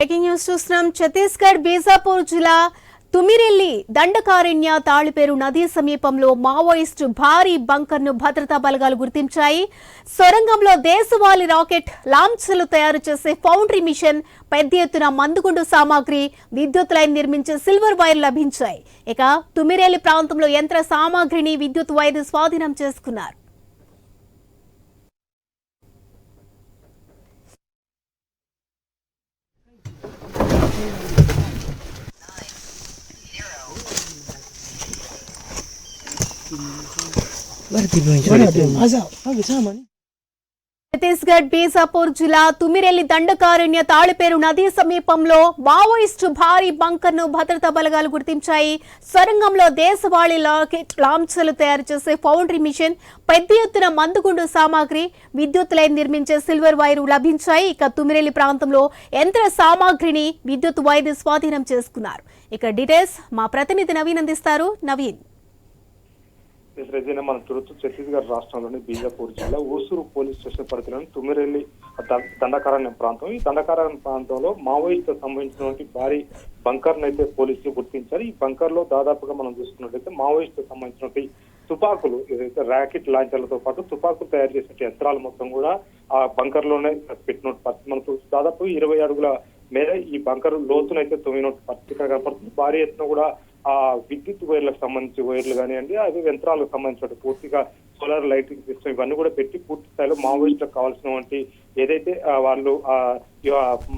Breaking news చూస్తున్నాం. ఛత్తీస్గఢ్ బీజాపూర్ జిల్లా తుమిరెల్లి దండకారణ్య తాళిపేరు నదీ సమీపంలో మావోయిస్టు భారీ బంకర్ను భద్రతా బలగాలు గుర్తించాయి. సొరంగంలో దేశవాళీ రాకెట్ లాంఛలు తయారు చేసే ఫౌండ్రీ మిషన్ పెద్ద ఎత్తున మందుగుండు సామాగ్రి విద్యుత్ లైన్ నిర్మించే సిల్వర్ వైర్ లభించాయి. ఇక తుమిరెల్లి ప్రాంతంలో యంత్ర సామాగ్రిని విద్యుత్ వైర్ స్వాధీనం చేసుకున్నారు. Bora, ఛత్తీస్గఢ్ బీజాపూర్ జిల్లా తుమిరెల్లి దండకారణ్య తాళిపేరు నదీ సమీపంలో మావోయిస్టు భారీ బంకర్ను భద్రతా బలగాలు గుర్తించాయి. సొరంగంలో దేశవాళీ లాకెట్ లాంఛలు తయారు చేసే ఫౌండరీ మిషన్ పెద్ద ఎత్తున మందుగుండు సామాగ్రి విద్యుత్ లైన్ నిర్మించే సిల్వర్ వైరు లభించాయి. ఇక తుమిరెల్లి ప్రాంతంలో యంత్ర సామాగ్రిని విద్యుత్ వైద్య స్వాధీనం చేసుకున్నారు. ఇక డీటెయిల్స్ మా ప్రతినిధి నవీన్ అందిస్తారు. నవీన్. రెజీనా మనం చూడొచ్చు ఛత్తీస్గఢ్ రాష్ట్రంలోని బీజాపూర్ జిల్లా ఊసూరు పోలీస్ స్టేషన్ పరిధిలోని తుమ్మిరెల్లి ద- దండకారణ్యం ప్రాంతం. ఈ దండకారణ్యం ప్రాంతంలో మావోయిస్టు సంబంధించినటువంటి భారీ బంకర్ అయితే పోలీసులు గుర్తించారు. ఈ బంకర్లో దాదాపుగా మనం చూసుకున్నట్లయితే మావోయిస్టు సంబంధించినటువంటి తుపాకులు ఏదైతే ర్యాకెట్ లాంచర్లతో పాటు తుపాకులు తయారు చేసే యంత్రాలు మొత్తం కూడా ఆ బంకర్లోనే పెట్టినట్టు పరిస్థితి. మనకు దాదాపు ఇరవై అడుగుల మేర ఈ బంకర్ లోతునైతే తొమ్మినట్టు పరిస్థితి కనపడుతుంది. భారీ ఎత్తున కూడా ఆ విద్యుత్ వైర్లకు సంబంధించి వైర్లు కానివ్వండి అదే యంత్రాలకు సంబంధించిన పూర్తిగా సోలార్ లైటింగ్ సిస్టమ్ ఇవన్నీ కూడా పెట్టి పూర్తి స్థాయిలో మావోయిస్టులకు కావాల్సినటువంటి ఏదైతే వాళ్ళు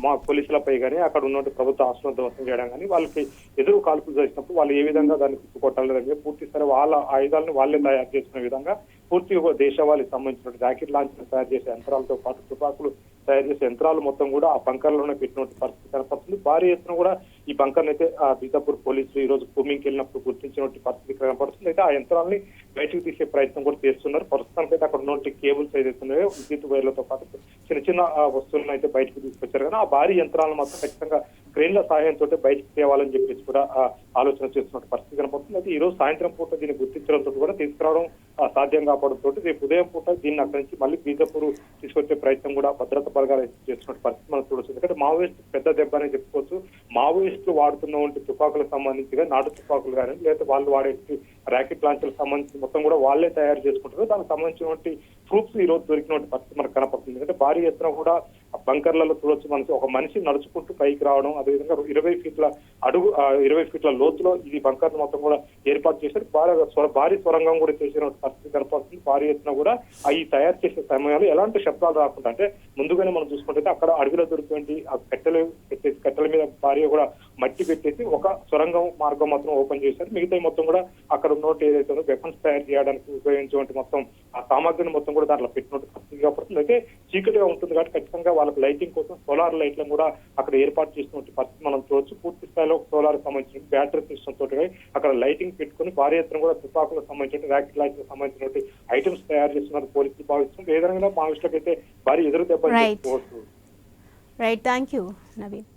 మా పోలీసులపై కానీ అక్కడ ఉన్నటువంటి ప్రభుత్వ ఆస్తులను ధ్వంసం చేయడం కానీ వాళ్ళకి ఎదురు కాల్పులు చేసినప్పుడు వాళ్ళు ఏ విధంగా దాన్ని తిప్పుకొట్టాలి పూర్తి స్థాయి వాళ్ళ ఆయుధాలను వాళ్ళే తయారు చేసిన విధంగా పూర్తిగా దేశవాళికి సంబంధించిన జాకెట్ లాంచ్ తయారు చేసే యంత్రాలతో పాటు తుపాకులు తయారు చేసే యంత్రాలు మొత్తం కూడా ఆ బంకర్లోనే పెట్టినటువంటి పరిస్థితి కనపడుతుంది. భారీ ఎత్తున కూడా బంకర్ అయితే ఆ బీజాపూర్ పోలీసులు ఈ రోజు భూమికి వెళ్ళినప్పుడు గుర్తించినటువంటి పరిస్థితి కనపడుతుంది. అయితే ఆ యంత్రాలని బయటకు తీసే ప్రయత్నం కూడా చేస్తున్నారు. ప్రస్తుతానికి అయితే అక్కడ ఉన్నటువంటి కేబుల్స్ ఏదైతే ఉన్నాయో విద్యుత్ వైర్లతో పాటు చిన్న చిన్న వస్తువులను అయితే బయటకు తీసుకొచ్చారు. కానీ ఆ భారీ యంత్రాలను మాత్రం ఖచ్చితంగా క్రెయిన్ల సహాయంతో బయటకు తేవాలని చెప్పేసి కూడా ఆలోచన చేస్తున్న పరిస్థితి కనపడుతుంది. అయితే ఈ రోజు సాయంత్రం పూట దీన్ని గుర్తించడంతో కూడా తీసుకురావడం సాధ్యం కావడంతో రేపు ఉదయం పూట దీన్ని అక్కడి నుంచి మళ్ళీ బీజాపూర్ తీసుకొచ్చే ప్రయత్నం కూడా భద్రత బలగాలు చేస్తున్న పరిస్థితి మనం చూడొచ్చు. ఎందుకంటే మావోయిస్ట్ పెద్ద దెబ్బ అని చెప్పుకోవచ్చు. మావోయిస్టులు వాడుతున్నటువంటి తుపాకులకు సంబంధించి నాటు తుపాకులు కానీ లేదా వాళ్ళు వాడే ర్యాకెట్ లాంచ్లకు సంబంధించి మొత్తం కూడా వాళ్ళే తయారు చేసుకుంటారు. దానికి సంబంధించినటువంటి ప్రూఫ్స్ ఈ రోజు దొరికినటువంటి పరిస్థితి మనకు కనపడుతుంది. ఎందుకంటే భారీ ఎత్తున కూడా బంకర్లలో చూడొచ్చు మనకి ఒక మనిషి నడుచుకుంటూ పైకి రావడం అదేవిధంగా ఇరవై ఫీట్ల అడుగు ఇరవై ఫీట్ల లోతులో ఇది బంకర్ మొత్తం కూడా ఏర్పాటు చేశారు. భారీ భారీ సొరంగం కూడా చేసిన పరిస్థితి కనపడుతుంది. భారీ ఎత్తున కూడా అవి తయారు చేసే సమయంలో ఎలాంటి శబ్దాలు రాకుండా అంటే ముందుగానే మనం చూసుకుంటే అక్కడ అడవిలో దొరికినటువంటి ఆ కట్టెలు పెట్టేసి కట్టెల మీద భారీ కూడా మట్టి పెట్టేసి ఒక సొరంగం మార్గం మాత్రం ఓపెన్ చేశారు. మిగతా మొత్తం కూడా అక్కడ ఉన్నోటి ఏదైతే ఉందో వెపన్స్ తయారు చేయడానికి ఉపయోగించేటువంటి మొత్తం ఆ సామాగ్రిని మొత్తం కూడా దాంట్లో పెట్టినట్టు పరిస్థితి కనపడుతుంది అయితే చీకటిగా ఉంటుంది కాబట్టి ఖచ్చితంగా వాళ్ళకి లైటింగ్ కోసం సోలార్ లైట్లను కూడా అక్కడ ఏర్పాటు చేసినటువంటి పరిస్థితి మనం చూడొచ్చు. పూర్తి స్థాయిలో సోలార్ సంబంధించిన బ్యాటరీ సిస్టమ్ తోటి అక్కడ లైటింగ్ పెట్టుకుని భారీ ఎత్తున కూడా తుపాకులకు సంబంధించిన ర్యాకెట్ లైట్లకు సంబంధించినటువంటి ఐటమ్స్ తయారు చేస్తున్నారు పోలీసులు భావిస్తున్నారు ఏ విధంగా మావిస్టులకు అయితే భారీ ఎదురు దెబ్బ Right. చెప్పుకోవచ్చు. Right thank you Naveen